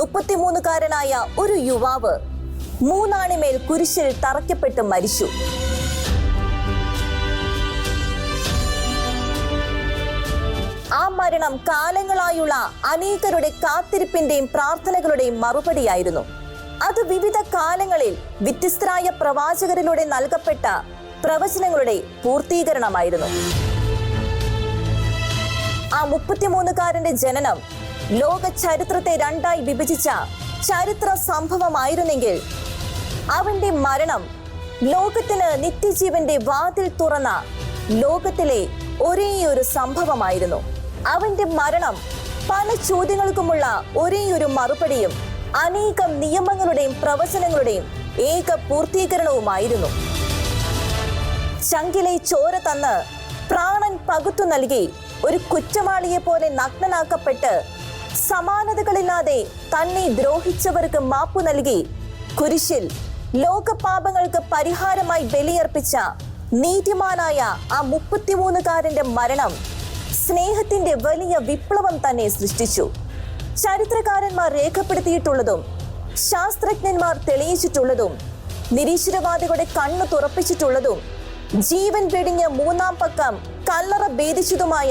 മുപ്പത്തിമൂന്നുകാരനായ ഒരു യുവാവ് മൂന്നാണിമേൽ കുരിശിൽ തറയ്ക്കപ്പെട്ട് മരിച്ചു. ആ മരണം കാലങ്ങളായുള്ള അനേകരുടെ കാത്തിരിപ്പിന്റെയും പ്രാർത്ഥനകളുടെയും മറുപടിയായിരുന്നു. അത് വിവിധ കാലങ്ങളിൽ വ്യത്യസ്തരായ പ്രവാചകരിലൂടെ നൽകപ്പെട്ട പ്രവചനങ്ങളുടെ പൂർത്തീകരണമായിരുന്നു. ആ മുപ്പത്തിമൂന്നുകാരന്റെ ജനനം ലോക ചരിത്രത്തെ രണ്ടായി വിഭജിച്ച ചരിത്ര സംഭവമായിരുന്നെങ്കിൽ അവന്റെ മരണം ലോകത്തിന് നിത്യജീവന്റെ വാതിൽ തുറന്ന ലോകത്തിലെ ഒരേയൊരു സംഭവമായിരുന്നു. അവന്റെ മരണം പല ചോദ്യങ്ങൾക്കുമുള്ള ഒരേയൊരു മറുപടിയും അനേകം നിയമങ്ങളുടെയും പ്രവചനങ്ങളുടെയും ഏക പൂർത്തീകരണവുമായിരുന്നു. ചങ്കിലെ ചോര തന്ന് പ്രാണൻ പകുത്തു നൽകി ഒരു കുറ്റവാളിയെ പോലെ നഗ്നനാക്കപ്പെട്ട് സമാനതകളില്ലാതെ തന്നെ ദ്രോഹിച്ചവർക്ക് മാപ്പു നൽകി. കുരിശിൽ ലോകപാപങ്ങൾക്ക് പരിഹാരമായി ബലിയർപ്പിച്ച നീതിമാനായ ആ മുപ്പത്തിമൂന്നുകാരന്റെ മരണം സ്നേഹത്തിന്റെ വലിയ വിപ്ലവം തന്നെ സൃഷ്ടിച്ചു. ചരിത്രകാരന്മാർ രേഖപ്പെടുത്തിയിട്ടുള്ളതും ശാസ്ത്രജ്ഞന്മാർ തെളിയിച്ചിട്ടുള്ളതും നിരീശ്വരവാദികളുടെ കണ്ണു തുറപ്പിച്ചിട്ടുള്ളതും ജീവൻ വെടിഞ്ഞ് മൂന്നാം പക്കം കല്ലറ ഭേദിച്ചതുമായ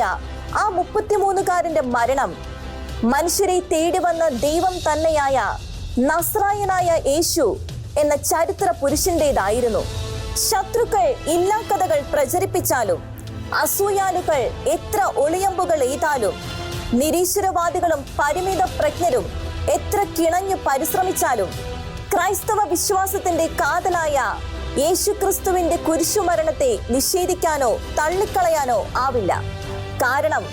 ആ മുപ്പത്തിമൂന്നുകാരന്റെ മരണം മനുഷ്യരെ തേടി വന്ന ദൈവം തന്നെയായ നസ്രായനായ യേശു എന്ന ചരിത്ര പുരുഷന്റേതായിരുന്നു. ശത്രുക്കൾ ഇല്ലാ കഥകൾ പ്രചരിപ്പിച്ചാലും അസൂയാലുകൾ എത്ര ഒളിയമ്പുകൾ എയ്താലും നിരീശ്വരവാദികളും പരിമിത പ്രജ്ഞരും എത്ര കിണഞ്ഞു പരിശ്രമിച്ചാലും ക്രൈസ്തവ വിശ്വാസത്തിന്റെ കാതലായ യേശുക്രിസ്തുവിന്റെ കുരിശുമരണത്തെ നിഷേധിക്കാനോ തള്ളിക്കളയാനോ ആവില്ല. കാരണം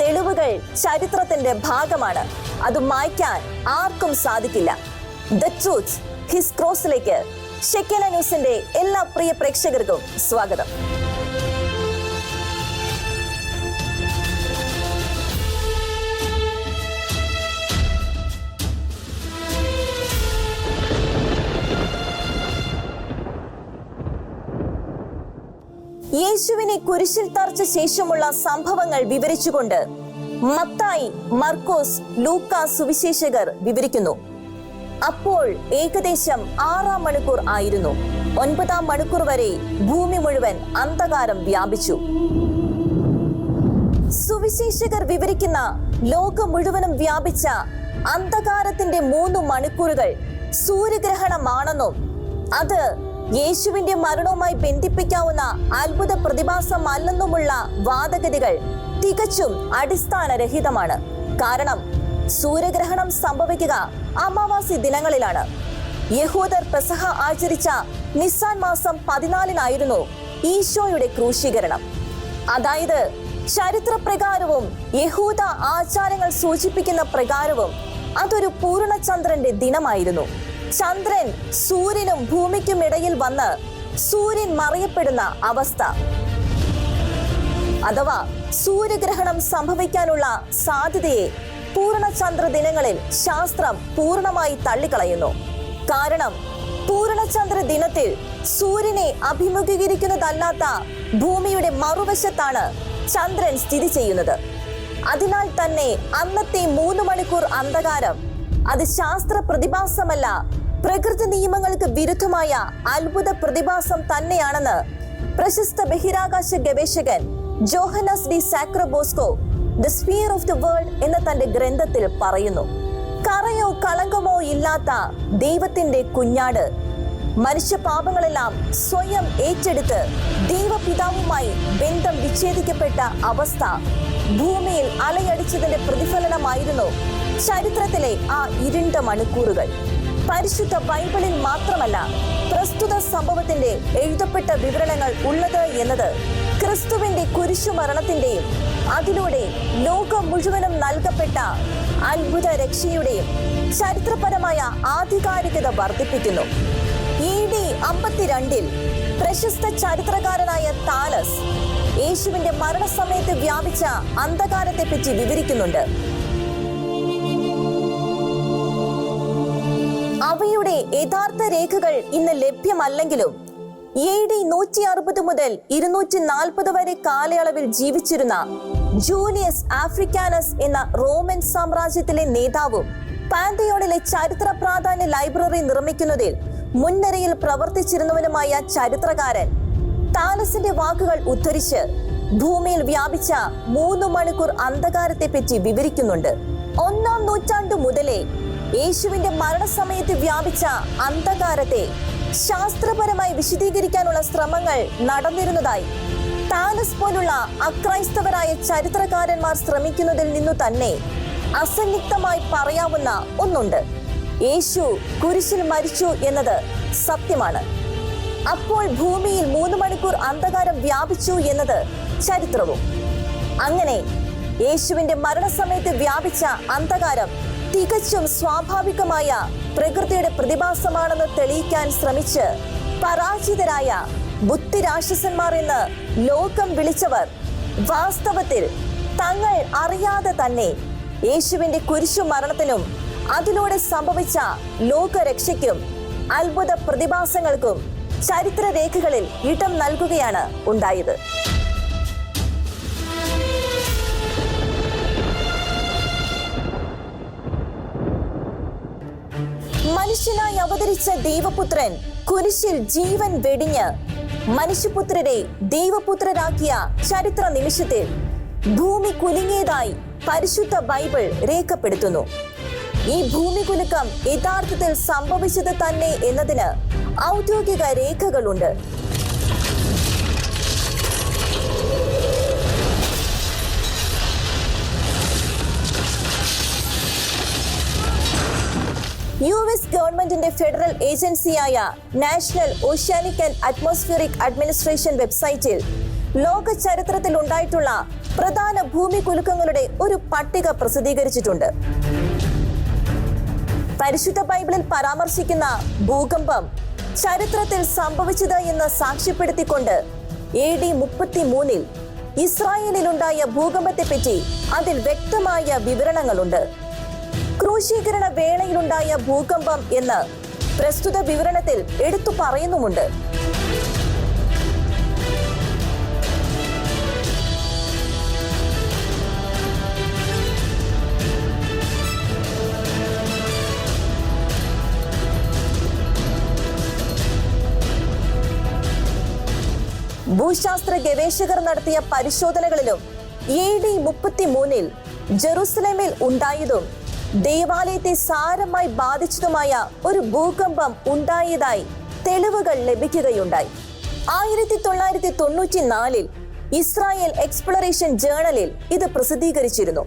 തെളിവുകൾ ചരിത്രത്തിന്റെ ഭാഗമാണ്. അത് മായ്ക്കാൻ ആർക്കും സാധിക്കില്ല. ദ ട്രൂത്ത് ഹിസ് ക്രോസിലേക്ക് ഷെക്കേല ന്യൂസിന്റെ എല്ലാ പ്രിയ പ്രേക്ഷകർക്കും സ്വാഗതം. യേശുവിനെ കുരിശിൽ തറച്ച ശേഷമുള്ള സംഭവങ്ങൾ വിവരിച്ചുകൊണ്ട് മത്തായി മർക്കോസ് ലൂക്ക സുവിശേഷകർ വിവരിക്കുന്നു. അപ്പോൾ ഏകദേശം ആറാം മണിക്കൂർ ആയിരുന്നു. ഒൻപതാം മണിക്കൂർ വരെ ഭൂമി മുഴുവൻ അന്ധകാരം വ്യാപിച്ചു. സുവിശേഷകർ വിവരിക്കുന്ന ലോകം മുഴുവനും വ്യാപിച്ച അന്ധകാരത്തിന്റെ മൂന്ന് മണിക്കൂറുകൾ സൂര്യഗ്രഹണമാണെന്നും അത് യേശുവിന്റെ മരണവുമായി ബന്ധിപ്പിക്കാവുന്ന അത്ഭുത പ്രതിഭാസമല്ലെന്നുമുള്ള വാദഗതികൾ തികച്ചും അടിസ്ഥാനരഹിതമാണ്. കാരണം സൂര്യഗ്രഹണം സംഭവിക്കുക അമാവാസി ദിനങ്ങളിലാണ്. യഹൂദർ പ്രസഹ ആചരിച്ച നിസാൻ മാസം പതിനാലിനായിരുന്നു ഈശോയുടെ ക്രൂശീകരണം. അതായത് ചരിത്രപ്രകാരവും യഹൂദ ആചാരങ്ങൾ സൂചിപ്പിക്കുന്ന പ്രകാരവും അതൊരു പൂർണചന്ദ്രന്റെ ദിനമായിരുന്നു. ചന്ദ്രൻ സൂര്യനും ഭൂമിക്കും ഇടയിൽ വന്ന് സൂര്യൻ മറിയപ്പെടുന്ന അവസ്ഥ. അഥവാ സൂര്യഗ്രഹണം സംഭവിക്കാനുള്ള സാധ്യതയെ പൂർണചന്ദ്ര ദിനങ്ങളിൽ ശാസ്ത്രം പൂർണമായി തള്ളിക്കളയുന്നു. കാരണം പൂർണചന്ദ്ര ദിനത്തിൽ സൂര്യനെ അഭിമുഖീകരിക്കുന്നതല്ലാത്ത ഭൂമിയുടെ മറുവശത്താണ് ചന്ദ്രൻ സ്ഥിതി ചെയ്യുന്നത്. അതിനാൽ തന്നെ അന്നത്തെ മൂന്ന് മണിക്കൂർ അന്ധകാരം അത് ശാസ്ത്ര പ്രതിഭാസമല്ല പ്രകൃതി നിയമങ്ങൾക്ക് വിരുദ്ധമായ അത്ഭുത പ്രതിഭാസം തന്നെയാണെന്ന് പ്രശസ്ത ബഹിരാകാശ ഗവേഷകൻ Johannes de Sacrobosco the sphere of the world എന്ന തന്റെ ഗ്രന്ഥത്തിൽ പറയുന്നു. കറയോ കളങ്കമോ ഇല്ലാത്ത ദൈവത്തിന്റെ കുഞ്ഞാട്. മനുഷ്യ പാപങ്ങളെല്ലാം സ്വയം ഏറ്റെടുത്ത് ദൈവപിതാവുമായി ബന്ധം വിച്ഛേദിക്കപ്പെട്ട അവസ്ഥ ഭൂമിയിൽ അലയടിച്ചതിന്റെ പ്രതിഫലനമായിരുന്നു ചരിത്രത്തിലെ ആ ഇരുണ്ട മണിക്കൂറുകൾ. പരിശുദ്ധ ബൈബിളിൽ മാത്രമല്ല പ്രസ്തുത സംഭവത്തിന്റെ എഴുതപ്പെട്ട വിവരണങ്ങൾ ഉള്ളത് എന്നത് ക്രിസ്തുവിന്റെ കുരിശുമരണത്തിന്റെയും അതിലൂടെ ലോകം മുഴുവനും നൽകപ്പെട്ട അത്ഭുത രക്ഷയുടെയും ചരിത്രപരമായ ആധികാരികത വർദ്ധിപ്പിക്കുന്നു. ഇ ഡി അമ്പത്തിരണ്ടിൽ പ്രശസ്ത ചരിത്രകാരനായ താലസ് യേശുവിന്റെ മരണസമയത്ത് വ്യാപിച്ച അന്ധകാരത്തെപ്പറ്റി വിവരിക്കുന്നുണ്ട്. അവയുടെ യഥാർത്ഥ രേഖകൾ ഇന്ന് ലഭ്യമല്ലെങ്കിലും എ ഡി നൂറ്റി അറുപത് മുതൽ ഇരുന്നൂറ്റി നാൽപ്പത് വരെ കാലയളവിൽ ജീവിച്ചിരുന്ന ജൂലിയസ് ആഫ്രിക്കാനസ് എന്ന റോമൻ സാമ്രാജ്യത്തിലെ നേതാവും പാന്തയോണിലെ ചരിത്ര പ്രാധാന്യ ലൈബ്രറി നിർമ്മിക്കുന്നതിൽ മുൻനിരയിൽ പ്രവർത്തിച്ചിരുന്നവനുമായ ചരിത്രകാരൻ താലസിന്റെ വാക്കുകൾ ഉദ്ധരിച്ച് ഭൂമിയിൽ വ്യാപിച്ച മൂന്ന് മണിക്കൂർ അന്ധകാരത്തെ പറ്റി വിവരിക്കുന്നുണ്ട്. ഒന്നാം നൂറ്റാണ്ടു മുതലേ യേശുവിന്റെ മരണസമയത്ത് വ്യാപിച്ച അന്ധകാരത്തെ ശാസ്ത്രപരമായി വിശദീകരിക്കാനുള്ള ശ്രമങ്ങൾ നടന്നിരുന്നതായി. താലസ് പോലുള്ള അക്രൈസ്തവരായ ചരിത്രകാരന്മാർ ശ്രമിക്കുന്നതിൽ നിന്നു തന്നെ അസന്നിഗ്ധമായി പറയാവുന്ന ഒന്നുണ്ട്. യേശു കുരിശിൽ മരിച്ചു എന്നത് സത്യമാണ്. അപ്പോൾ ഭൂമിയിൽ മൂന്ന് മണിക്കൂർ അന്ധകാരം വ്യാപിച്ചു എന്നത് ചരിത്രവും. അങ്ങനെ യേശുവിന്റെ മരണസമയത്ത് വ്യാപിച്ച അന്ധകാരം തികച്ചും സ്വാഭാവികമായ പ്രകൃതിയുടെ പ്രതിഭാസമാണെന്ന് തെളിയിക്കാൻ ശ്രമിച്ച് പരാജിതരായ ബുദ്ധിരാക്ഷസന്മാർ എന്ന് ലോകം വിളിച്ചവർ വാസ്തവത്തിൽ തങ്ങൾ അറിയാതെ തന്നെ യേശുവിന്റെ കുരിശു മരണത്തിനും അതിലൂടെ സംഭവിച്ച ലോകരക്ഷയ്ക്കും അത്ഭുത പ്രതിഭാസങ്ങൾക്കും ചരിത്രരേഖകളിൽ ഇടം നൽകുകയാണ് ഉണ്ടായത്. മനുഷ്യനായി അവതരിച്ച ദൈവപുത്രൻ കുരിശിൽ ജീവൻ വെടിഞ്ഞ് മനുഷ്യപുത്രരെ ദൈവപുത്രരാക്കിയ ചരിത്ര നിമിഷത്തിൽ ഭൂമി കുലുങ്ങിയതായി പരിശുദ്ധ ബൈബിൾ രേഖപ്പെടുത്തുന്നു. ഈ ഭൂമി കുലുക്കം യഥാർത്ഥത്തിൽ സംഭവിച്ചത് തന്നെ എന്നതിന് ഔദ്യോഗിക രേഖകളുണ്ട്. യു എസ് ഗവൺമെന്റിന്റെ ഫെഡറൽ ഏജൻസിയായ national oceanic and atmospheric administration വെബ്സൈറ്റിൽ ലോക ചരിത്രത്തിൽ ഉണ്ടായിട്ടുള്ള പ്രധാന ഭൂമി കുലുക്കങ്ങളുടെ ഒരു പട്ടിക പ്രസിദ്ധീകരിച്ചിട്ടുണ്ട്. പരിശുദ്ധ ബൈബിളിൽ പരാമർശിക്കുന്ന ഭൂകമ്പം ചരിത്രത്തിൽ സംഭവിച്ചത് എന്ന് സാക്ഷ്യപ്പെടുത്തിക്കൊണ്ട് എ ഡി മുപ്പത്തി മൂന്നിൽ ഇസ്രായേലിലുണ്ടായ ഭൂകമ്പത്തെപ്പറ്റി അതിൽ വ്യക്തമായ വിവരണങ്ങളുണ്ട്. ക്രൂശീകരണ വേളയിലുണ്ടായ ഭൂകമ്പം എന്ന് പ്രസ്തുത വിവരണത്തിൽ എടുത്തു പറയുന്നുമുണ്ട്. ഭൂശാസ്ത്ര ഗവേഷകർ നടത്തിയ പരിശോധനകളിലും എ ഡി മുപ്പത്തി മൂന്നിൽ ജെറുസലേമിൽ ഉണ്ടായതും ദേവാലയത്തെ സാരമായി ബാധിച്ചതുമായ ഒരു ഭൂകമ്പം ഉണ്ടായതായി തെളിവുകൾ ലഭിക്കുകയുണ്ടായി. ആയിരത്തി തൊള്ളായിരത്തി തൊണ്ണൂറ്റി നാലിൽ ഇസ്രായേൽ എക്സ്പ്ലറേഷൻ ജേണലിൽ ഇത് പ്രസിദ്ധീകരിച്ചിരുന്നു.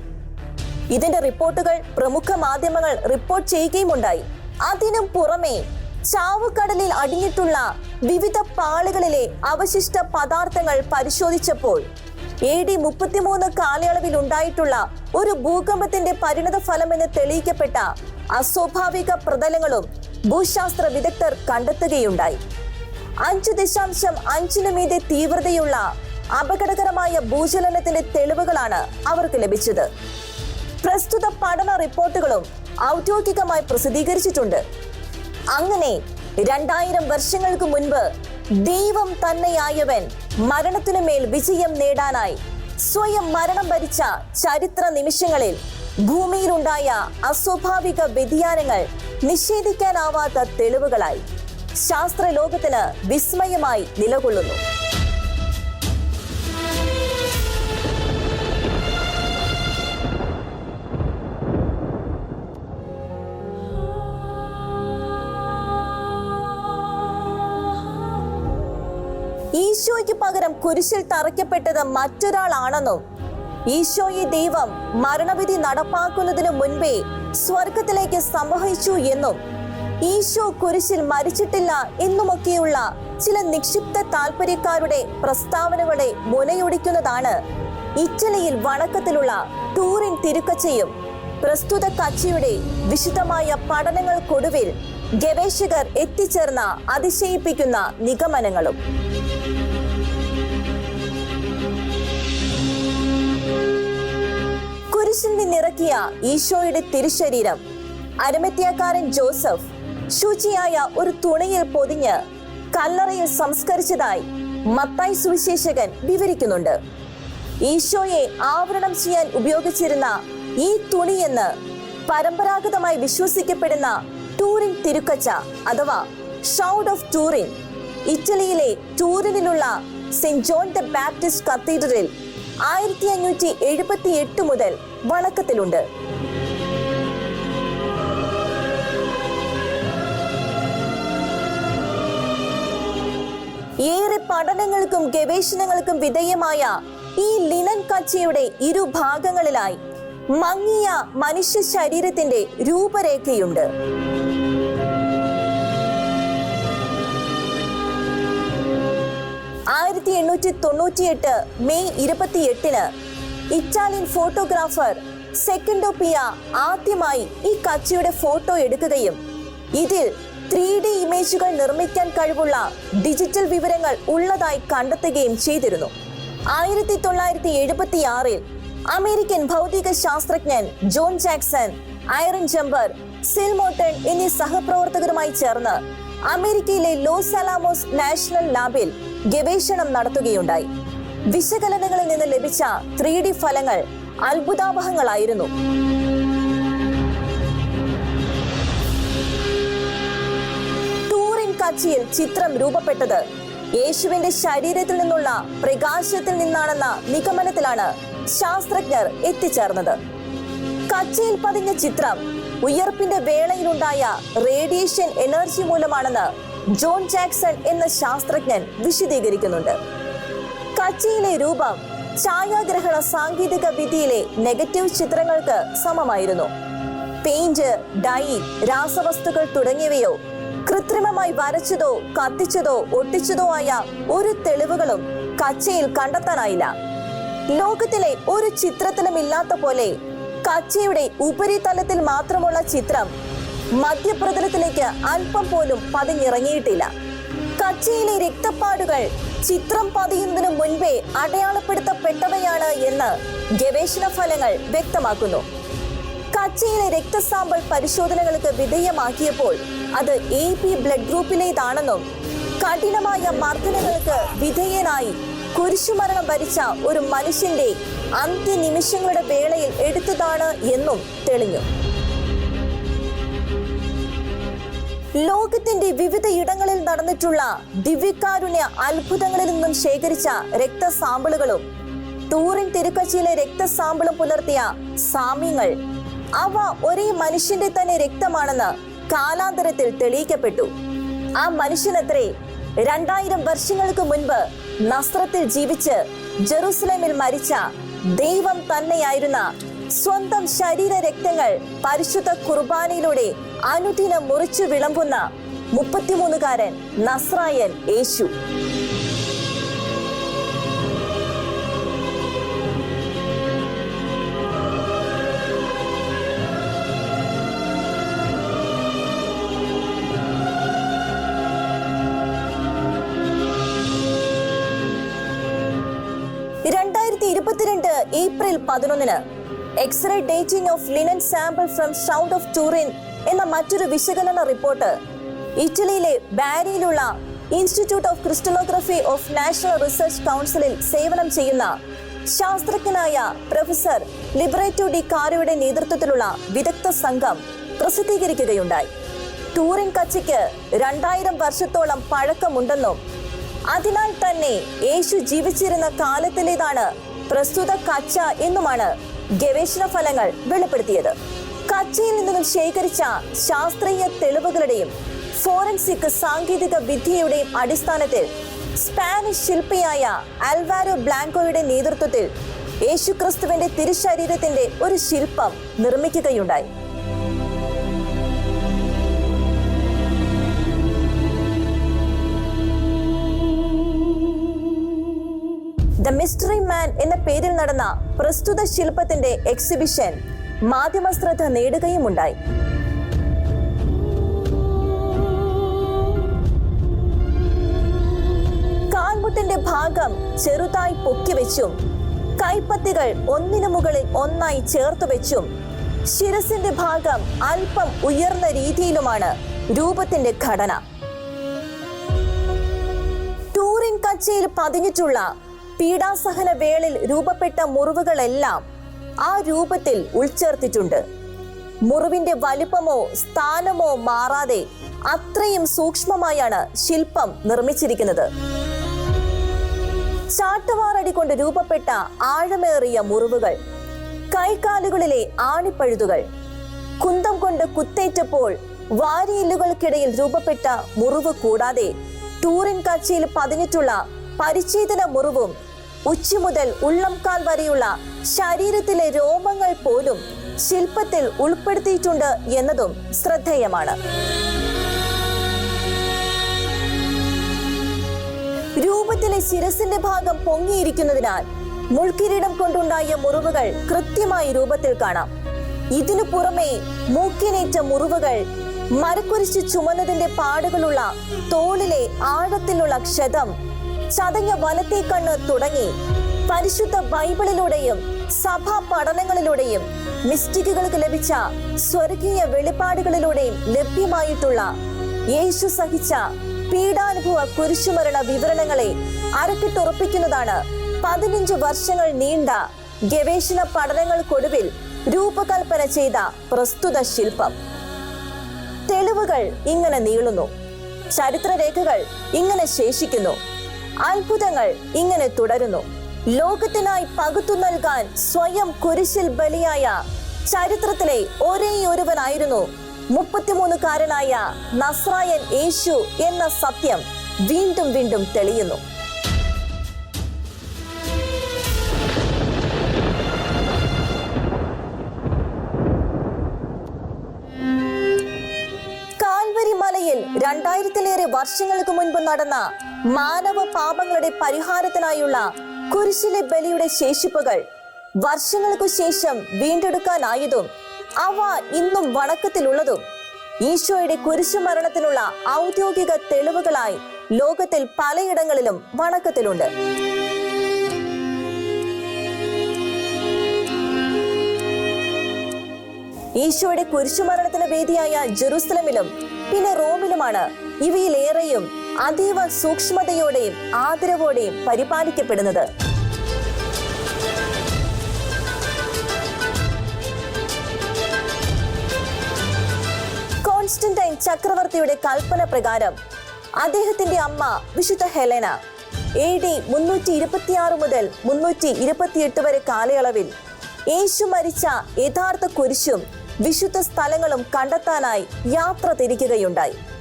ഇതിന്റെ റിപ്പോർട്ടുകൾ പ്രമുഖ മാധ്യമങ്ങൾ റിപ്പോർട്ട് ചെയ്യുകയുമുണ്ടായി. അതിനും പുറമെ ചാവുകടലിൽ അടിഞ്ഞിട്ടുള്ള വിവിധ പാളികളിലെ അവശിഷ്ട പദാർത്ഥങ്ങൾ പരിശോധിച്ചപ്പോൾ എ ഡി മുപ്പത്തിമൂന്ന് കാലയളവിൽ ഉണ്ടായിട്ടുള്ള ഒരു ഭൂകമ്പത്തിന്റെ പരിണത ഫലമെന്ന് തെളിയിക്കപ്പെട്ട അസ്വാഭാവിക പ്രതലങ്ങളും ഭൂശാസ്ത്ര വിദഗ്ധർ കണ്ടെത്തുകയുണ്ടായി. അഞ്ചു ദശാംശം അഞ്ചിനു മീതെ തീവ്രതയുള്ള അപകടകരമായ ഭൂചലനത്തിന്റെ തെളിവുകളാണ് അവർക്ക് ലഭിച്ചത്. പ്രസ്തുത പഠന റിപ്പോർട്ടുകളും ഔദ്യോഗികമായി പ്രസിദ്ധീകരിച്ചിട്ടുണ്ട്. അങ്ങനെ രണ്ടായിരം വർഷങ്ങൾക്ക് മുൻപ് ദൈവം തന്നെയായവൻ മരണത്തിനു മേൽ വിജയം നേടാനായി സ്വയം മരണം ഭരിച്ച ചരിത്ര നിമിഷങ്ങളിൽ ഭൂമിയിലുണ്ടായ അസ്വാഭാവിക വ്യതിയാനങ്ങൾ നിഷേധിക്കാനാവാത്ത തെളിവുകളായി ശാസ്ത്രലോകത്തിന് വിസ്മയമായി നിലകൊള്ളുന്നു. ഈശോയ്ക്ക് പകരം കുരിശിൽ തറയ്ക്കപ്പെട്ടത് മറ്റൊരാളാണെന്നും ഈശോ ഈ ദൈവം മരണവിധി നടപ്പാക്കുന്നതിന് മുൻപേ സ്വർഗത്തിലേക്ക് സംവഹിച്ചു എന്നും ഈശോ കുരിശിൽ മരിച്ചിട്ടില്ല എന്നുമൊക്കെയുള്ള ചില നിക്ഷിപ്ത താല്പര്യക്കാരുടെ പ്രസ്താവനകളെ മുനയൊടിക്കുന്നതാണ് ഇറ്റലിയിൽ വണക്കത്തിലുള്ള ടൂറിൻ തിരുക്കച്ചയും പ്രസ്തുത കച്ചയുടെ വിശദമായ പഠനങ്ങൾക്കൊടുവിൽ ഗവേഷകർ എത്തിച്ചേർന്ന അതിശയിപ്പിക്കുന്ന നിഗമനങ്ങളും. കുരിശിൽ നിന്നിറക്കിയ ഈശോയുടെ തിരുശരീരം. അരമത്യാക്കാരൻ ജോസഫ് ശുചിയായ ഒരു തുണിയിൽ പൊതിഞ്ഞ് കല്ലറയിൽ സംസ്കരിച്ചതായി മത്തായി സുവിശേഷകൻ വിവരിക്കുന്നുണ്ട്. ഈശോയെ ആവരണം ചെയ്യാൻ ഉപയോഗിച്ചിരുന്ന ഈ തുണിയെന്ന് പരമ്പരാഗതമായി വിശ്വസിക്കപ്പെടുന്ന ടൂറിൻ തിരുക്കച്ച അഥവാ ഷൗഡ് ഓഫ് ടൂറിൻ ഇറ്റലിയിലെ ടൂറിനിലുള്ള സെന്റ് ജോൺ ദ ബാപ്റ്റിസ്റ്റ് കത്തീഡ്രലിൽ ആയിരത്തി അഞ്ഞൂറ്റി എഴുപത്തി എട്ട് മുതൽ വണക്കത്തിലുണ്ട് ഏറെ പഠനങ്ങൾക്കും ഗവേഷണങ്ങൾക്കും വിധേയമായ ഈ ലിനൻ കച്ചയുടെ ഇരുഭാഗങ്ങളിലായി മങ്ങിയ മനുഷ്യ ശരീരത്തിന്റെ രൂപരേഖയുണ്ട്. ആയിരത്തി എണ്ണൂറ്റി തൊണ്ണൂറ്റിയെട്ട് മെയ് ഇരുപത്തിയെട്ടിന് ഇറ്റാലിയൻ ഫോട്ടോഗ്രാഫർ സെക്കൻഡോപിയ ആദ്യമായി ഈ കച്ചയുടെ ഫോട്ടോ എടുക്കുകയും ഇതിൽ ത്രീ ഡി ഇമേജുകൾ നിർമ്മിക്കാൻ കഴിവുള്ള ഡിജിറ്റൽ വിവരങ്ങൾ ഉള്ളതായി കണ്ടെത്തുകയും ചെയ്തിരുന്നു. ആയിരത്തി തൊള്ളായിരത്തി എഴുപത്തി ആറിൽ അമേരിക്കൻ ഭൗതിക ശാസ്ത്രജ്ഞൻ ജോൺ ജാക്സൺ ഐറൻ ജംബർ സിൽമോട്ടൺ എന്നീ സഹപ്രവർത്തകരുമായി ചേർന്ന് അമേരിക്കയിലെ ലോസ് അലാമോസ് നാഷണൽ ലാബിൽ ഗവേഷണം നടത്തുകയുണ്ടായി. വിശകലനങ്ങളിൽ നിന്ന് ലഭിച്ച ത്രീ ഡി ഫലങ്ങൾ അത്ഭുതാവഹങ്ങളായിരുന്നു. ടൂറിൻ കച്ചിയിൽ ചിത്രം രൂപപ്പെട്ടത് യേശുവിന്റെ ശരീരത്തിൽ നിന്നുള്ള പ്രകാശത്തിൽ നിന്നാണെന്ന നിഗമനത്തിലാണ് ശാസ്ത്രജ്ഞർ എത്തിച്ചേർന്നത്. കച്ചയിൽ പതിഞ്ഞ ചിത്രം ഉയർപ്പിന്റെ വേളയിലുണ്ടായ റേഡിയേഷൻ എനർജി മൂലമാണെന്ന് ജോൺ ജാക്സൺ എന്ന ശാസ്ത്രജ്ഞൻ വിശദീകരിക്കുന്നുണ്ട്. കച്ചിയിലെ രൂപം ഛായാഗ്രഹണ സാങ്കേതിക വിദ്യയിലെ നെഗറ്റീവ് ചിത്രങ്ങൾക്ക് സമമായിരുന്നു. പെയിന്റ് ഡൈ രാസവസ്തുക്കൾ തുടങ്ങിയവയോ കൃത്രിമമായി വരച്ചതോ കത്തിച്ചതോ ഒട്ടിച്ചതോ ആയ ഒരു തെളിവുകളും കച്ചയിൽ കണ്ടെത്താനായില്ല. ലോകത്തിലെ ഒരു ചിത്രത്തിലും ഇല്ലാത്ത പോലെ കച്ചയുടെ ഉപരിതലത്തിൽ മാത്രമുള്ള ചിത്രം മധ്യപ്രതലത്തിലേക്ക് അല്പം പോലും പതിഞ്ഞിറങ്ങിയിട്ടില്ല. കച്ചയിലെ രക്തപ്പാടുകൾ ചിത്രം പതിയുന്നതിനു മുൻപേ അടയാളപ്പെടുത്തപ്പെട്ടവയാണ് എന്ന് ഗവേഷണ ഫലങ്ങൾ വ്യക്തമാക്കുന്നു. കച്ചയിലെ രക്തസാമ്പിൾ പരിശോധനകൾക്ക് വിധേയമാക്കിയപ്പോൾ അത് എ ബി ബ്ലഡ് ഗ്രൂപ്പിലേതാണെന്നും കഠിനമായ മർദ്ദനങ്ങൾക്ക് വിധേയനായി കുരിശുമരണം ഭരിച്ച ഒരു മനുഷ്യന്റെ അന്ത്യനിമിഷങ്ങളുടെ വേളയിൽ എടുത്തതാണ് എന്നും തെളിഞ്ഞു. ലോകത്തിന്റെ വിവിധ ഇടങ്ങളിൽ നടന്നിട്ടുള്ള ദിവ്യകാരുണ്യ അത്ഭുതങ്ങളിൽ നിന്നും ശേഖരിച്ച രക്തസാമ്പിളുകളും ടൂറിൻ തിരുക്കച്ചിയിലെ രക്തസാമ്പിളും പുലർത്തിയ സാമ്യങ്ങൾ അവ ഒരേ മനുഷ്യന്റെ തന്നെ രക്തമാണെന്ന് കാലാന്തരത്തിൽ തെളിയിക്കപ്പെട്ടു. ആ മനുഷ്യനത്രേ രണ്ടായിരം വർഷങ്ങൾക്ക് മുൻപ് നസ്രത്തിൽ ജീവിച്ച് ജെറുസലേമിൽ മരിച്ച ദൈവം തന്നെയായിരുന്ന സ്വന്തം ശരീര രക്തങ്ങൾ പരിശുദ്ധ കുർബാനയിലൂടെ അനുദിനം മുറിച്ചു വിളമ്പുന്ന മുപ്പത്തിമൂന്നുകാരൻ നസ്രായൻ യേശു. ഇരുപത്തിരണ്ട് ഏപ്രിൽ പതിനൊന്നിന്. X-ray dating of linen sample from shroud of Turin എന്ന മറ്റൊരു വിശകലന റിപ്പോർട്ട്. ഇറ്റലിയിലെ ബാരിയിലുള്ള institute of crystallography of national research കൗൺസിലിൽ സേവനം ചെയ്യുന്ന ശാസ്ത്രജ്ഞനായ പ്രൊഫസർ ലിബറേറ്റോ ഡി കാരോയുടെ നേതൃത്വത്തിലുള്ള വിദഗ്ധ സംഘം പ്രസിദ്ധീകരിക്കുകയുണ്ടായി. ടൂറിൻ കച്ചയ്ക്ക് രണ്ടായിരം വർഷത്തോളം പഴക്കമുണ്ടെന്നും അതിനാൽ തന്നെ യേശു ജീവിച്ചിരുന്ന കാലത്തിലേതാണ് പ്രസ്തുത കച്ച എന്നുമാണ് ഗവേഷണ ഫലങ്ങൾ വെളിപ്പെടുത്തിയത്. കച്ചയിൽ നിന്നും ശേഖരിച്ച ശാസ്ത്രീയ തെളിവുകളുടെയും ഫോറൻസിക് സാങ്കേതിക വിദ്യയുടെയും അടിസ്ഥാനത്തിൽ സ്പാനിഷ് ശില്പിയായ അൽവാരോ ബ്ലാങ്കോയുടെ നേതൃത്വത്തിൽ യേശുക്രിസ്തുവിന്റെ തിരുശരീരത്തിന്റെ ഒരു ശില്പം നിർമ്മിക്കുകയുണ്ടായി. ദ മിസ്റ്ററി മാൻ എന്ന പേരിൽ നടന്ന പ്രസ്തുത ശില്പത്തിന്റെ എക്സിബിഷൻ മാധ്യമ ശ്രദ്ധ നേടുകയുമുണ്ടായി. കാൽമുട്ടിന്റെ ഭാഗം ചെറുതായി പൊക്കിവെച്ചും കൈപ്പത്തികൾ ഒന്നിനു മുകളിൽ ഒന്നായി ചേർത്തു വെച്ചും ശിരസിന്റെ ഭാഗം അല്പം ഉയർന്ന രീതിയിലുമാണ് രൂപത്തിന്റെ ഘടന. ടൂറിൻ കച്ചയിൽ പതിഞ്ഞിട്ടുള്ള പീഡാസഹന വേളിൽ രൂപപ്പെട്ട മുറിവുകളെല്ലാം ആ രൂപത്തിൽ ഉൾച്ചേർത്തിട്ടുണ്ട്. മുറിവിന്റെ വലിപ്പമോ സ്ഥാനമോ മാറാതെ അത്രയും സൂക്ഷ്മമായാണ് ശില്പം നിർമ്മിച്ചിരിക്കുന്നത്. ചാട്ടവാറടി കൊണ്ട് രൂപപ്പെട്ട ആഴമേറിയ മുറിവുകൾ കൈകാലുകളിലെ ആണിപ്പഴുതുകൾ കുന്തം കൊണ്ട് കുത്തേറ്റപ്പോൾ വാരിയില്ലുകൾക്കിടയിൽ രൂപപ്പെട്ട മുറിവ് കൂടാതെ ടൂറിൻ കാഴ്ചയിൽ പതിഞ്ഞിട്ടുള്ള പരിച്ഛേദന മുറിവും ഉച്ചി മുതൽ ഉള്ളംകാൽ വരെയുള്ള ശരീരത്തിലെ രോമങ്ങൾ പോലും ശില്പത്തിൽ ഉൾപ്പെടുത്തിയിട്ടുണ്ട് എന്നതും ശ്രദ്ധേയമാണ്. രൂപത്തിലെ ശിരസിന്റെ ഭാഗം പൊങ്ങിയിരിക്കുന്നതിനാൽ മുൾക്കിരീടം കൊണ്ടുണ്ടായ മുറിവുകൾ കൃത്യമായി രൂപത്തിൽ കാണാം. ഇതിനു പുറമേ മൂക്കിനേറ്റ മുറിവുകൾ മരക്കുരിശ് ചുമന്നതിന്റെ പാടുകളുള്ള തോളിലെ ആഴത്തിലുള്ള ക്ഷതം ചതഞ്ഞ വലത്തേ കണ്ണ് തുടങ്ങി. പരിശുദ്ധ ബൈബിളിലൂടെയും സഭാ പഠനങ്ങളിലൂടെയും മിസ്റ്റിക്കുകൾക്ക് ലഭിച്ച സ്വർഗീയ വെളിപ്പാടുകളിലൂടെയും ലഭ്യമായിട്ടുള്ള യേശു സഹിച്ച പീഡാനുഭവ കുരിശുമരണ വിവരണങ്ങളെ അരക്കിട്ടുറപ്പിക്കുന്നതാണ് പതിനഞ്ച് വർഷങ്ങൾ നീണ്ട ഗവേഷണ പഠനങ്ങൾക്കൊടുവിൽ രൂപകൽപ്പന ചെയ്ത പ്രസ്തുത ശില്പം. തെളിവുകൾ ഇങ്ങനെ നീളുന്നു. ചരിത്രരേഖകൾ ഇങ്ങനെ ശേഷിക്കുന്നു. അത്ഭുതങ്ങൾ ഇങ്ങനെ തുടരുന്നു. ലോകത്തിനായി പകുത്തു നൽകാൻ സ്വയം കുരിശിൽ ബലിയായ ചരിത്രത്തിലെ ഒരേ ഒരുവനായിരുന്നു മുപ്പത്തിമൂന്നുകാരനായ നസ്രായൻ യേശു എന്ന സത്യം വീണ്ടും വീണ്ടും തെളിയുന്നു. കാൽവരി മലയിൽ രണ്ടായിരത്തിലേറെ വർഷങ്ങൾക്ക് മുൻപ് നടന്ന മാനവ പാപങ്ങളുടെ പരിഹാരത്തിനായുള്ള കുരിശിലെ ബലിയുടെ ശേഷിപ്പുകൾ വർഷങ്ങൾക്കു ശേഷം വീണ്ടെടുക്കാനായതും അവ ഇന്നും വണക്കത്തിലുള്ളതും ഈശോയുടെ കുരിശു മരണത്തിനുള്ള ഔദ്യോഗിക തെളിവുകളായി ലോകത്തിൽ പലയിടങ്ങളിലും വണക്കത്തിലുണ്ട്. ഈശോയുടെ കുരിശുമരണത്തിന് വേദിയായ ജെറുസലമിലും പിന്നെ റോമിലുമാണ് ഇവയിലേറെയും അതീവ സൂക്ഷ്മതയോടെയും ആദരവോടെയും പരിപാലിക്കപ്പെടുന്നത്. കോൺസ്റ്റന്റൈൻ ചക്രവർത്തിയുടെ കൽപ്പന പ്രകാരം അദ്ദേഹത്തിന്റെ അമ്മ വിശുദ്ധ ഹെലന എ ഡി മുന്നൂറ്റി ഇരുപത്തിയാറ് മുതൽ മുന്നൂറ്റി ഇരുപത്തിയെട്ട് വരെ കാലയളവിൽ യേശു മരിച്ച യഥാർത്ഥ കുരിശും വിശുദ്ധ സ്ഥലങ്ങളും കണ്ടെത്താനായി യാത്ര തിരിക്കുകയുണ്ടായി.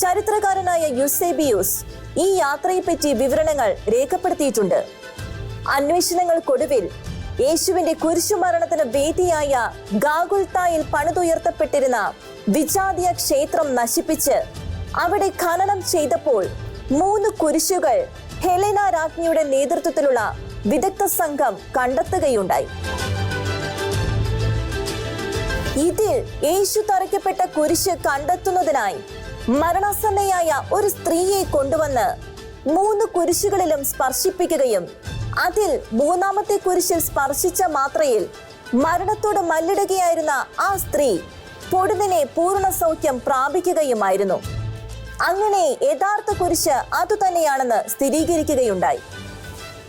ചരിത്രകാരനായ യുസേബിയൂസ് ഈ യാത്രയെപ്പറ്റി വിവരണങ്ങൾ രേഖപ്പെടുത്തിയിട്ടുണ്ട്. അന്വേഷണങ്ങൾക്കൊടുവിൽ യേശുവിന്റെ കുരിശുമരണത്തിന് വേദിയായ ഗാഗുൽത്തായിൽ പണിതുയർത്തപ്പെട്ടിരുന്ന വിജാതിയ ക്ഷേത്രം നശിപ്പിച്ച് അവിടെ ഖനനം ചെയ്തപ്പോൾ മൂന്ന് കുരിശുകൾ ഹെലന രാജ്ഞിയുടെ നേതൃത്വത്തിലുള്ള വിദഗ്ധ സംഘം കണ്ടെത്തുകയുണ്ടായി. ഇതിൽ യേശു തറയ്ക്കപ്പെട്ട കുരിശ് കണ്ടെത്തുന്നതിനായി മരണസന്നയായ ഒരു സ്ത്രീയെ കൊണ്ടുവന്ന് മൂന്ന് കുരിശുകളിലും സ്പർശിപ്പിക്കുകയും അതിൽ മൂന്നാമത്തെ കുരിശിൽ സ്പർശിച്ച മാത്രയിൽ മരണത്തോട് മല്ലിടുകയായിരുന്ന ആ സ്ത്രീ പൊടുന്നിനെ പൂർണ സൗഖ്യം പ്രാപിക്കുകയുമായിരുന്നു. അങ്ങനെ യഥാർത്ഥ കുരിശ് അതുതന്നെയാണെന്ന് സ്ഥിരീകരിക്കുകയുണ്ടായി.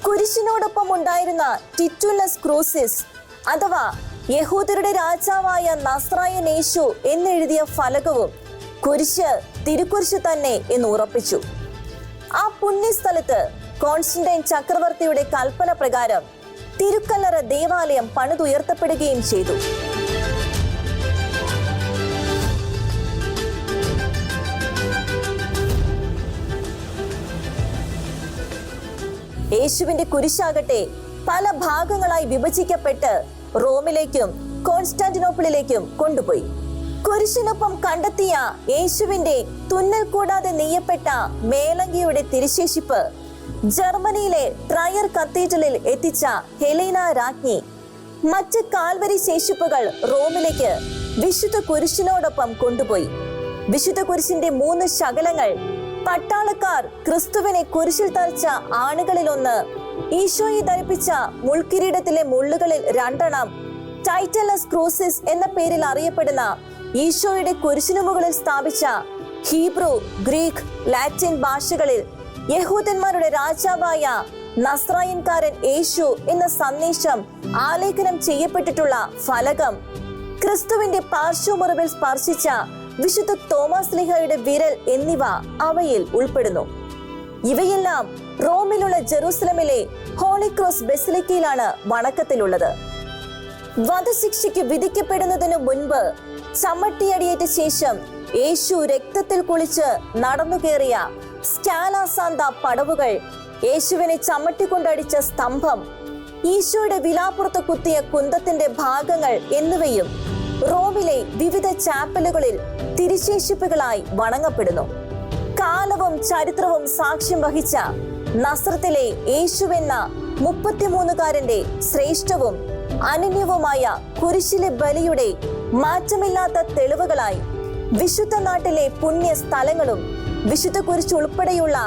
കുരിശിനോടൊപ്പം ഉണ്ടായിരുന്ന ടിറ്റുലസ് ക്രൂസിസ് അഥവാ യഹൂദരുടെ രാജാവായ നസ്രായൻ യേശു എന്നെഴുതിയ ഫലകവും കുരിശ് തിരുക്കുരിശ് തന്നെ എന്ന് ഉറപ്പിച്ചു. ആ പുണ്യസ്ഥലത്ത് കോൺസ്റ്റന്റൈൻ ചക്രവർത്തിയുടെ കൽപ്പന പ്രകാരം തിരുക്കല്ലറ ദേവാലയം പണിതുയർത്തപ്പെടുകയും ചെയ്തു. യേശുവിന്റെ കുരിശാകട്ടെ പല ഭാഗങ്ങളായി വിഭജിക്കപ്പെട്ട് റോമിലേക്കും കോൺസ്റ്റാന്റിനോപ്പിളിലേക്കും കൊണ്ടുപോയി. കുരിശിനൊപ്പം കണ്ടെത്തിയ യേശുവിന്റെ തുന്നൽ കൂടാതെ നെയ്യപ്പെട്ട മേലങ്കിയുടെ തിരുശേഷിപ്പ്. ജർമ്മനിയിലെ ട്രയർ കത്തീഡ്രലിൽ എത്തിച്ച ഹെലീന രാജ്ഞി. മറ്റ് കാൽവരി ശേഷിപ്പുകൾ റോമിലേക്ക് വിശുദ്ധ കുരിശിനോടൊപ്പം കൊണ്ടുപോയി. വിശുദ്ധ കുരിശിന്റെ മൂന്ന് ശകലങ്ങൾ പട്ടാളക്കാർ ക്രിസ്തുവിനെ കുരിശിൽ തറച്ച ആണുകളിലൊന്ന് ഈശോയെ ധരിപ്പിച്ച മുൾക്കിരീടത്തിലെ മുള്ളുകളിൽ രണ്ടെണ്ണം ടൈറ്റലസ് ക്രൂസിസ് എന്ന പേരിൽ അറിയപ്പെടുന്ന ഈശോയുടെ കുരിശിനു മുകളിൽ സ്ഥാപിച്ച ഹീബ്രു ഗ്രീക്ക് ലാറ്റിൻ ഭാഷകളിൽ യഹൂദന്മാരുടെ രാജാവായ നസ്രായൻകാരൻ യേശു എന്ന സന്ദേശം ആലേഖനം ചെയ്യപ്പെട്ടിട്ടുള്ള ഫലകം. ക്രിസ്തുവിന്റെ പാർശ്വമുറിവിൽ സ്പർശിച്ച വിശുദ്ധ തോമസ് ലിഹയുടെ വിരൽ എന്നിവ അവയിൽ ഉൾപ്പെടുന്നു. ഇവയെല്ലാം റോമിലുള്ള ജെറൂസലമിലെ ഹോളിക്രോസ് ബെസിലിക്കയിലാണ് വണക്കത്തിലുള്ളത്. വധശിക്ഷയ്ക്ക് വിധിക്കപ്പെടുന്നതിനു മുൻപ് ചമ്മട്ടിയടിയേറ്റ ശേഷം യേശു രക്തത്തിൽ കുളിച്ച് നടന്നു കയറിയ സ്കാലാസാന്ത പടവുകൾ യേശുവിനെ ചമ്മട്ടിക്കൊണ്ടടിച്ച സ്തംഭം ഈശോയുടെ വിലാപ്പുറത്ത് കുത്തിയ കുന്തത്തിന്റെ ഭാഗങ്ങൾ എന്നിവയും റോമിലെ വിവിധ ചാപ്പലുകളിൽ തിരിശേഷിപ്പുകളായി വണങ്ങപ്പെടുന്നു. കാലവും ചരിത്രവും സാക്ഷ്യം വഹിച്ച നസ്രത്തിലെ യേശുവെന്ന മുപ്പത്തിമൂന്നുകാരന്റെ ശ്രേഷ്ഠവും അനന്യവുമായ കുരിശിലെ ബലിയുടെ മാറ്റമില്ലാത്ത തെളിവുകളായി വിശുദ്ധ നാട്ടിലെ പുണ്യ സ്ഥലങ്ങളും വിശുദ്ധ കുരിശ് ഉൾപ്പെടെയുള്ള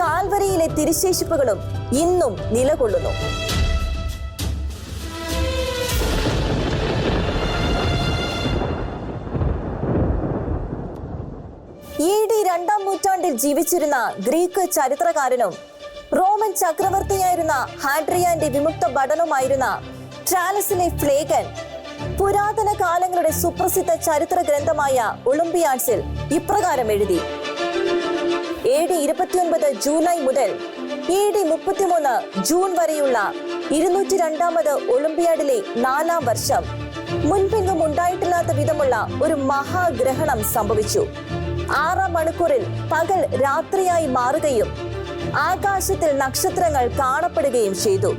കാൽവരിയിലെ തിരുശേഷിപ്പുകളും ഇന്നും നിലകൊള്ളുന്നു. രണ്ടാം നൂറ്റാണ്ടിൽ ജീവിച്ചിരുന്ന ഗ്രീക്ക് ചരിത്രകാരനും റോമൻ ചക്രവർത്തിയായിരുന്ന ഹാഡ്രിയാന്റെ വിമുക്ത ഭടനുമായിരുന്ന ട്രാലസിലെ ഫ്ലേഗൻ. പുരാതന കാലങ്ങളുടെ സുപ്രസിദ്ധ ചരിത്ര ഗ്രന്ഥമായ ഒളിമ്പിയാഡ്സിൽ ഇപ്രകാരം എഴുതി. എ ഡി ഇരുപത്തിയൊൻപത് ജൂലൈ മുതൽ എ ഡി മുപ്പത്തിമൂന്ന് ജൂൺ വരെയുള്ള ഇരുന്നൂറ്റി രണ്ടാമത് ഒളിമ്പിയാഡിലെ നാലാം വർഷം മുൻപെങ്ങും ഉണ്ടായിട്ടില്ലാത്ത വിധമുള്ള ഒരു മഹാഗ്രഹണം സംഭവിച്ചു. ആറാം മണിക്കൂറിൽ പകൽ രാത്രിയായി മാറുകയും ആകാശത്തിൽ നക്ഷത്രങ്ങൾ കാണപ്പെടുകയും ചെയ്തു.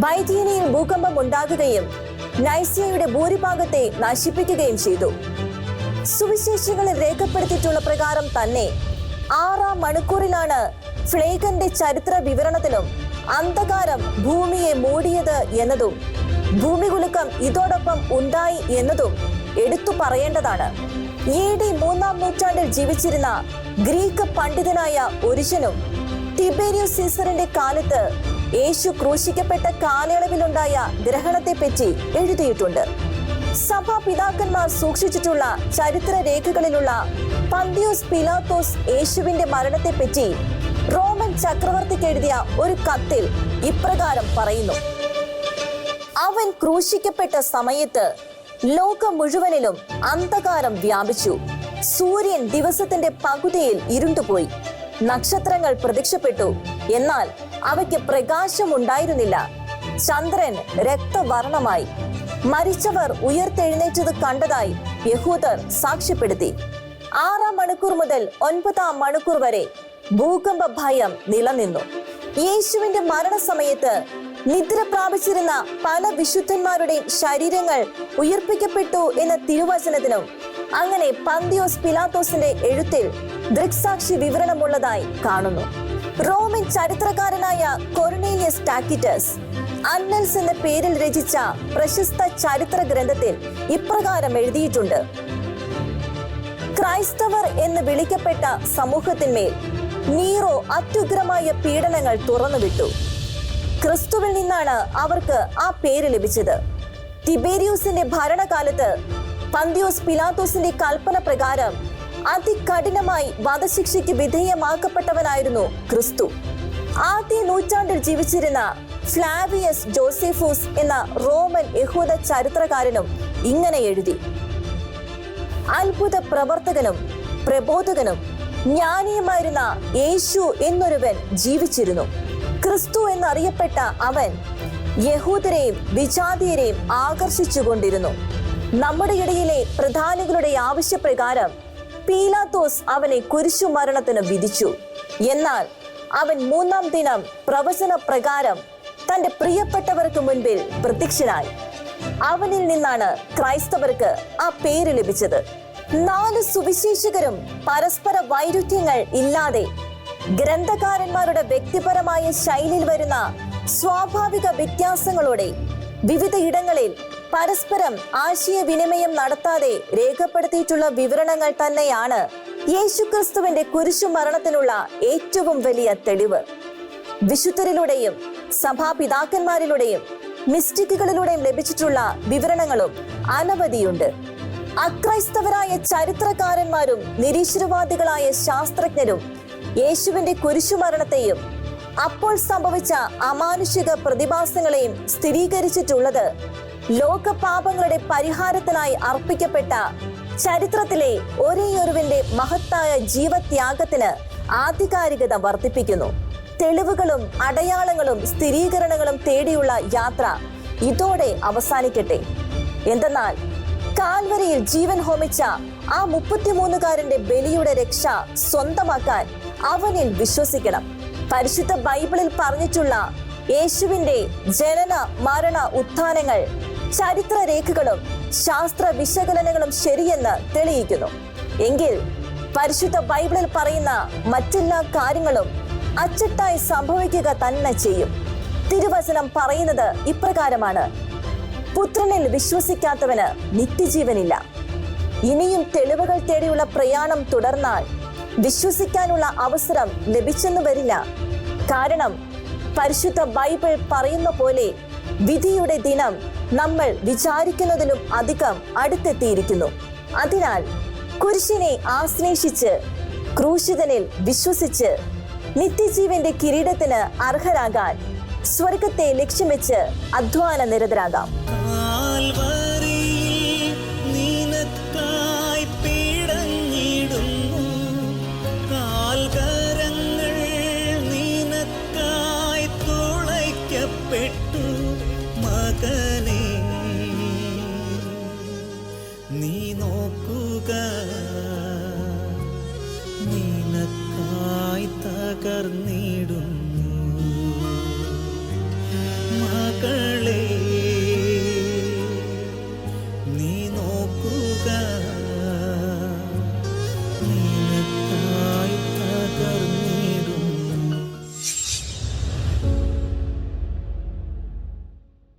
ബൈജീനിയിൽ ഭൂകമ്പം ഉണ്ടാകുകയും നൈസിയയുടെ ഭൂരിഭാഗത്തെ നശിപ്പിക്കുകയും ചെയ്തു. സുവിശേഷങ്ങളിൽ രേഖപ്പെടുത്തിയിട്ടുള്ള പ്രകാരം തന്നെ ആറാം മണിക്കൂറിലാണ് ഫ്ലേഗന്റെ ചരിത്ര വിവരണത്തിലും അന്ധകാരം ഭൂമിയെ മൂടിയത് എന്നതും ഭൂമികുലുക്കം ഇതോടൊപ്പം ഉണ്ടായി എന്നതും എടുത്തു പറയേണ്ടതാണ്. എ ഡി മൂന്നാം നൂറ്റാണ്ടിൽ ജീവിച്ചിരുന്ന ഗ്രീക്ക് പണ്ഡിതനായ ഒരിശനും ടിബേരിയസ് സീസറിന്റെ കാലത്ത് യേശു ക്രൂശിക്കപ്പെട്ട കാലയളവിലുണ്ടായ ഗ്രഹണത്തെപ്പറ്റി എഴുതിയിട്ടുണ്ട്. സഭാ പിതാക്കന്മാർ സൂക്ഷിച്ചിട്ടുള്ള ചരിത്ര രേഖകളിലുള്ള പന്തിയോസ് പിലാത്തോസ് യേശുവിന്റെ മരണത്തെപ്പറ്റി റോമൻ ചക്രവർത്തിക്ക് എഴുതിയ ഒരു കത്തിൽ ഇപ്രകാരം പറയുന്നു. അവൻ ക്രൂശിക്കപ്പെട്ട സമയത്ത് ലോകം മുഴുവനിലും അന്ധകാരം വ്യാപിച്ചു. സൂര്യൻ ദിവസത്തിന്റെ പകുതിയിൽ ഇരുണ്ടുപോയി. നക്ഷത്രങ്ങൾ പ്രത്യക്ഷപ്പെട്ടു. എന്നാൽ അവയ്ക്ക് പ്രകാശം ഉണ്ടായിരുന്നില്ല ചന്ദ്രൻ രക്തവർണമായി. മരിച്ചവർ ഉയർത്തെഴുന്നേറ്റത് കണ്ടതായി യഹൂദർ സാക്ഷ്യപ്പെടുത്തി. ആറാം മണിക്കൂർ മുതൽ ഒൻപതാം മണിക്കൂർ വരെ ഭൂകമ്പ ഭയം നിലനിന്നു. യേശുവിന്റെ മരണസമയത്ത് നിദ്ര പ്രാപിച്ചിരുന്ന പല വിശുദ്ധന്മാരുടെയും ശരീരങ്ങൾ ഉയർപ്പിക്കപ്പെട്ടു എന്ന തിരുവചനത്തിനും അങ്ങനെ പന്തിയോസ് പിലാത്തോസിന്റെ എഴുത്തിൽ ദൃക്സാക്ഷി വിവരണമുള്ളതായി കാണുന്നു. റോമൻ ചരിത്രകാരനായ കൊർണേലിയസ് ടാക്കിറ്റസ്. അന്നൽസ് എന്ന പേരിൽ രചിച്ച പ്രശസ്ത ചരിത്ര ഗ്രന്ഥത്തിൽ ഇപ്രകാരം എഴുതിയിട്ടുണ്ട്. ക്രൈസ്തവർ എന്ന് വിളിക്കപ്പെട്ട സമൂഹത്തിന്മേൽ നീറോ അത്യുഗ്രമായ പീഡനങ്ങൾ തുറന്നുവിട്ടു. ക്രിസ്തുവിൽ നിന്നാണ് അവർക്ക് ആ പേര് ലഭിച്ചത്. തിബേരിയൂസിന്റെ ഭരണകാലത്ത് പന്തിയോസ് പിലാത്തോസിന്റെ കൽപ്പന പ്രകാരം അതികഠിനമായി വധശിക്ഷയ്ക്ക് വിധേയമാക്കപ്പെട്ടവനായിരുന്നു ക്രിസ്തു. ആദ്യ നൂറ്റാണ്ടിൽ ജീവിച്ചിരുന്ന ഫ്ലാവിയസ് ജോസെഫൂസ് എന്ന റോമൻ യഹൂദ ചരിത്രകാരനും ഇങ്ങനെ എഴുതി. അത്ഭുത പ്രവർത്തകനും പ്രബോധകനും ജ്ഞാനിയുമായിരുന്ന യേശു എന്നൊരുവൻ ജീവിച്ചിരുന്നു. ക്രിസ്തു എന്നറിയപ്പെട്ട അവൻ യഹൂദരെയും വിജാതീയരെയും ആകർഷിച്ചുകൊണ്ടിരുന്നു. നമ്മുടെ ഇടയിലെ പ്രധാനികളുടെ ആവശ്യപ്രകാരം പീലാത്തോസ് അവനെ കുരിശു മരണത്തിന് വിധിച്ചു. എന്നാൽ അവൻ മൂന്നാം ദിനം പ്രവചന പ്രകാരം തന്റെ പ്രിയപ്പെട്ടവർക്ക് മുൻപിൽ പ്രത്യക്ഷനായി. അവനിൽ നിന്നാണ് ക്രൈസ്തവർക്ക് ആ പേര് ലഭിച്ചത്. നാല് സുവിശേഷകരും പരസ്പര വൈരുദ്ധ്യങ്ങൾ ഇല്ലാതെ ഗ്രന്ഥകാരന്മാരുടെ വ്യക്തിപരമായ ശൈലിയിൽ വരുന്ന സ്വാഭാവിക വ്യത്യാസങ്ങളോടെ വിവിധ ഇടങ്ങളിൽ പരസ്പരം ആശയവിനിമയം നടത്താതെ രേഖപ്പെടുത്തിയിട്ടുള്ള വിവരണങ്ങൾ തന്നെയാണ് യേശുക്രിസ്തുവിന്റെ കുരിശു മരണത്തിനുള്ള ഏറ്റവും വലിയ തെളിവ്. വിശുദ്ധരിലൂടെയും സഭാപിതാക്കന്മാരിലൂടെയും മിസ്റ്റിക്കുകളിലൂടെയും ലഭിച്ചിട്ടുള്ള വിവരണങ്ങളും അനവധിയുണ്ട്. അക്രൈസ്തവരായ ചരിത്രകാരന്മാരും നിരീശ്വരവാദികളായ ശാസ്ത്രജ്ഞരും യേശുവിന്റെ കുരിശുമരണത്തെയും അപ്പോൾ സംഭവിച്ച അമാനുഷിക പ്രതിഭാസങ്ങളെയും സ്ഥിരീകരിച്ചിട്ടുള്ളത് ലോകപാപങ്ങളുടെ പരിഹാരത്തിനായി അർപ്പിക്കപ്പെട്ട ചരിത്രത്തിലെ ഒരേയൊരുവിന്റെ മഹത്തായ ജീവത്യാഗത്തിന് ആധികാരികത വർദ്ധിപ്പിക്കുന്നു. തെളിവുകളും അടയാളങ്ങളും സ്ഥിരീകരണങ്ങളും തേടിയുള്ള യാത്ര ഇതോടെ അവസാനിക്കട്ടെ. എന്തെന്നാൽ കാൽവരിയിൽ ജീവൻ ഹോമിച്ച ആ മുപ്പത്തിമൂന്നുകാരന്റെ ബലിയുടെ രക്ഷ സ്വന്തമാക്കാൻ അവനിൽ വിശ്വസിക്കണം. പരിശുദ്ധ ബൈബിളിൽ പറഞ്ഞിട്ടുള്ള യേശുവിന്റെ ജനന മരണ ഉത്ഥാനങ്ങൾ ചരിത്രരേഖകളും ശാസ്ത്ര വിശകലനങ്ങളും ശരിയെന്ന് തെളിയിക്കുന്നു. എങ്കിൽ പരിശുദ്ധ ബൈബിളിൽ പറയുന്ന മറ്റെല്ലാ കാര്യങ്ങളും അച്ചട്ടായി സംഭവിക്കുക തന്നെ ചെയ്യും. തിരുവചനം പറയുന്നത് ഇപ്രകാരമാണ്. പുത്രനിൽ വിശ്വസിക്കാത്തവന് നിത്യജീവനില്ല. ഇനിയും തെളിവുകൾ തേടിയുള്ള പ്രയാണം തുടർന്നാൽ വിശ്വസിക്കാനുള്ള അവസരം ലഭിച്ചെന്നു വരില്ല. കാരണം പരിശുദ്ധ ബൈബിൾ പറയുന്ന പോലെ വിധിയുടെ ദിനം നമ്മൾ വിചാരിക്കുന്നതിലും അധികം അടുത്തെത്തിയിരിക്കുന്നു. അതിനാൽ കുരിശിനെ ആശ്ലേഷിച്ച് ക്രൂശിതനിൽ വിശ്വസിച്ച് നിത്യജീവന്റെ കിരീടത്തിന് അർഹരാകാൻ സ്വർഗത്തെ ലക്ഷ്യം വെച്ച് അധ്വാന നിരതരാകാം